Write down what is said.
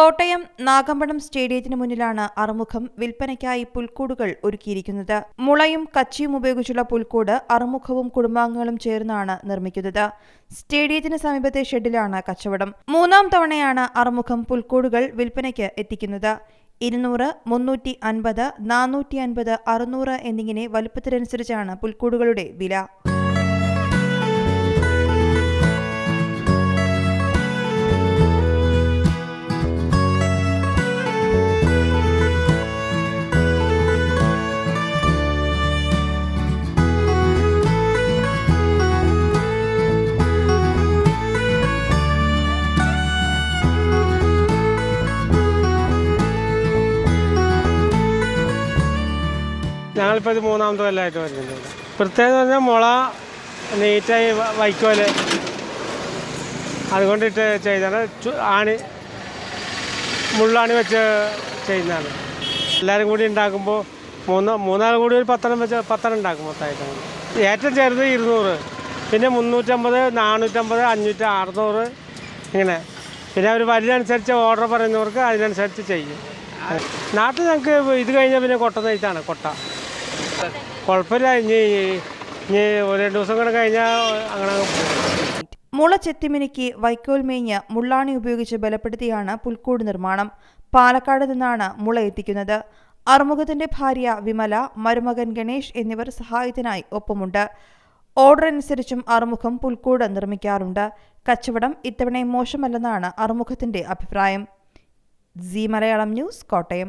കോട്ടയം നാഗമ്പടം സ്റ്റേഡിയത്തിന് മുന്നിലാണ് അറുമുഖം. വിൽപ്പനയ്ക്കായി പുൽക്കൂടുകൾ ഒരുക്കിയിരിക്കുന്നത്. മുളയും കച്ചിയും ഉപയോഗിച്ചുള്ള പുൽക്കൂട് അറുമുഖവും കുടുംബാംഗങ്ങളും ചേർന്നാണ് നിർമ്മിക്കുന്നത്. സ്റ്റേഡിയത്തിന് സമീപത്തെ ഷെഡിലാണ് കച്ചവടം. മൂന്നാം തവണയാണ് അറുമുഖം പുൽക്കൂടുകൾ വിൽപ്പനയ്ക്ക് എത്തിക്കുന്നത്. ഇരുന്നൂറ് മുന്നൂറ്റി അൻപത് നാനൂറ്റി അൻപത് അറുന്നൂറ് എന്നിങ്ങനെ വലുപ്പത്തിനനുസരിച്ചാണ് പുൽക്കൂടുകളുടെ വില. ഞങ്ങളിപ്പോൾ ഇത് മൂന്നാമത്തെ കൊല്ലമായിട്ട് വരുന്നുണ്ട്. പ്രത്യേകം പറഞ്ഞാൽ മുള നീറ്റായി വൈക്കോൽ അതുകൊണ്ടിട്ട് ചെയ്താണ്. ആണി മുള്ളാണി വെച്ച് ചെയ്യുന്നതാണ്. എല്ലാവരും കൂടി ഉണ്ടാക്കുമ്പോൾ മൂന്ന് മൂന്നാൾ കൂടി ഒരു പത്തെണ്ണം വെച്ച് പത്തെണ്ണം ഉണ്ടാക്കും മൊത്തമായിട്ട് ഏറ്റവും ചെറുത് ഇരുന്നൂറ്. പിന്നെ മുന്നൂറ്റമ്പത് നാനൂറ്റമ്പത് അഞ്ഞൂറ്റി അറുന്നൂറ് ഇങ്ങനെ. പിന്നെ അവർ വലിയനുസരിച്ച് ഓർഡർ പറയുന്നവർക്ക് അതിനനുസരിച്ച് ചെയ്യും. നാട്ടിൽ ഞങ്ങൾക്ക് ഇത് കഴിഞ്ഞാൽ പിന്നെ കൊട്ട നെയ്ത്താണ് കൊട്ട. കുഴപ്പമില്ല. ഇനി ഇനി ഒരു ദിവസം കൂടെ കഴിഞ്ഞാൽ അങ്ങനെ. മുള വൈക്കോൽ മേഞ്ഞ് മുള്ളാണി ഉപയോഗിച്ച് ബലപ്പെടുത്തിയാണ് പുൽക്കൂട് നിർമ്മാണം. പാലക്കാട് നിന്നാണ് മുള എത്തിക്കുന്നത്. അറുമുഖത്തിന്റെ ഭാര്യ വിമല മരുമകൻ ഗണേഷ് എന്നിവർ സഹായത്തിനായി ഒപ്പമുണ്ട്. ഓർഡർ അനുസരിച്ചും അറുമുഖം പുൽക്കൂട് നിർമ്മിക്കാറുണ്ട്. കച്ചവടം ഇത്തവണ മോശമല്ലെന്നാണ് അറുമുഖത്തിന്റെ അഭിപ്രായം. Zee Malayalam news Kottayam.